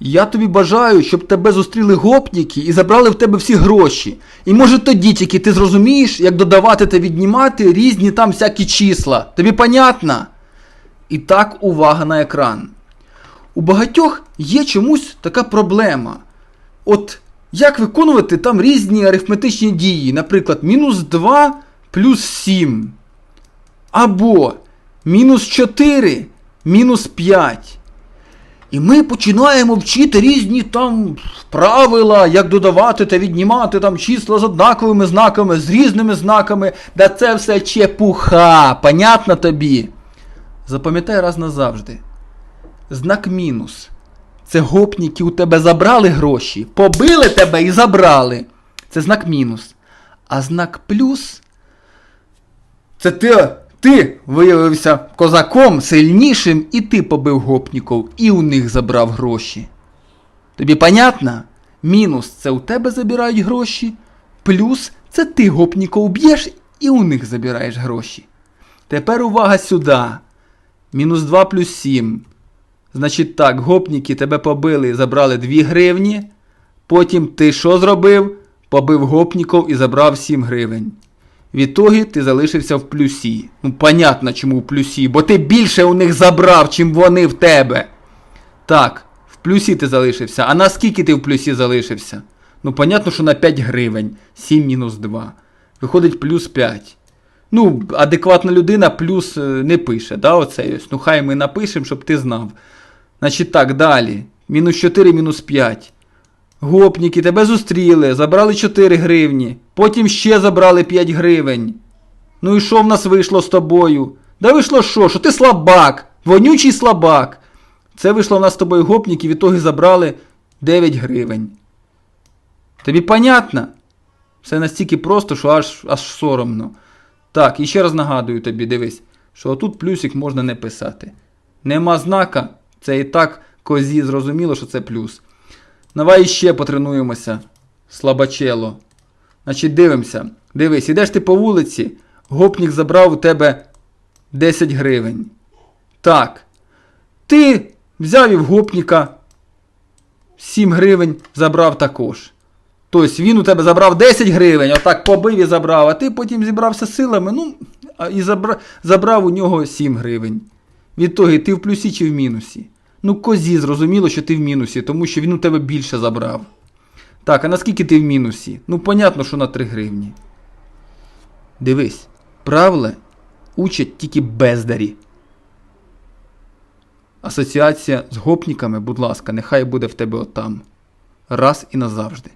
Я тобі бажаю, щоб тебе зустріли гопніки і забрали в тебе всі гроші. І може тоді тільки ти зрозумієш, як додавати та віднімати різні там всякі числа. Тобі понятно? І так увага на екран. У багатьох є чомусь така проблема. От як виконувати там різні арифметичні дії, наприклад, мінус 2 плюс 7. Або мінус 4 мінус 5. І ми починаємо вчити різні там правила, як додавати та віднімати там числа з однаковими знаками, з різними знаками. Да це все чепуха. Понятно тобі? Запам'ятай раз назавжди. Знак мінус. Це гопніки у тебе забрали гроші, побили тебе і забрали. Це знак мінус. А знак плюс це ти, ти виявився козаком сильнішим, і ти побив гопніків, і у них забрав гроші. Тобі понятно? Мінус це у тебе забирають гроші, плюс це ти гопніків б'єш і у них забираєш гроші. Тепер увага сюди. Мінус 2 плюс 7. Значить так, гопніки тебе побили, забрали 2 гривні. Потім ти що зробив? Побив гопніків і забрав 7 гривень. Відтоді ти залишився в плюсі. Ну, понятно, чому в плюсі, бо ти більше у них забрав, чим вони в тебе. Так, в плюсі ти залишився. А на скільки ти в плюсі залишився? Ну, понятно, що на 5 гривень. 7 мінус 2. Виходить плюс 5. Ну, адекватна людина плюс е, не пише, да, оце ось. Ну, хай ми напишемо, щоб ти знав. Значить так, далі. Мінус 4, мінус 5. Гопніки тебе зустріли, забрали 4 гривні, потім ще забрали 5 гривень. Ну і що в нас вийшло з тобою? Да вийшло що? Що ти слабак, вонючий слабак. Це вийшло в нас з тобою гопніки, в ітоги забрали 9 гривень. Тобі понятно? Все настільки просто, що аж, аж соромно. Так, і ще раз нагадую тобі, дивись, що отут плюсик можна не писати. Нема знака, це і так козі зрозуміло, що це плюс. Давай іще потренуємося. Слабачело. Значить, дивимося. Дивись, ідеш ти по вулиці, гопнік забрав у тебе 10 гривень. Так. Ти взяв і в гопніка 7 гривень забрав також. Тобто він у тебе забрав 10 гривень, отак побив і забрав, а ти потім зібрався силами, ну, і забра... забрав у нього 7 гривень. Відтоді ти в плюсі чи в мінусі? Ну, козі зрозуміло, що ти в мінусі, тому що він у тебе більше забрав. Так, а наскільки ти в мінусі? Ну, понятно, що на 3 гривні. Дивись, правила учать тільки бездарі. Асоціація з гопніками, будь ласка, нехай буде в тебе отам. Раз і назавжди.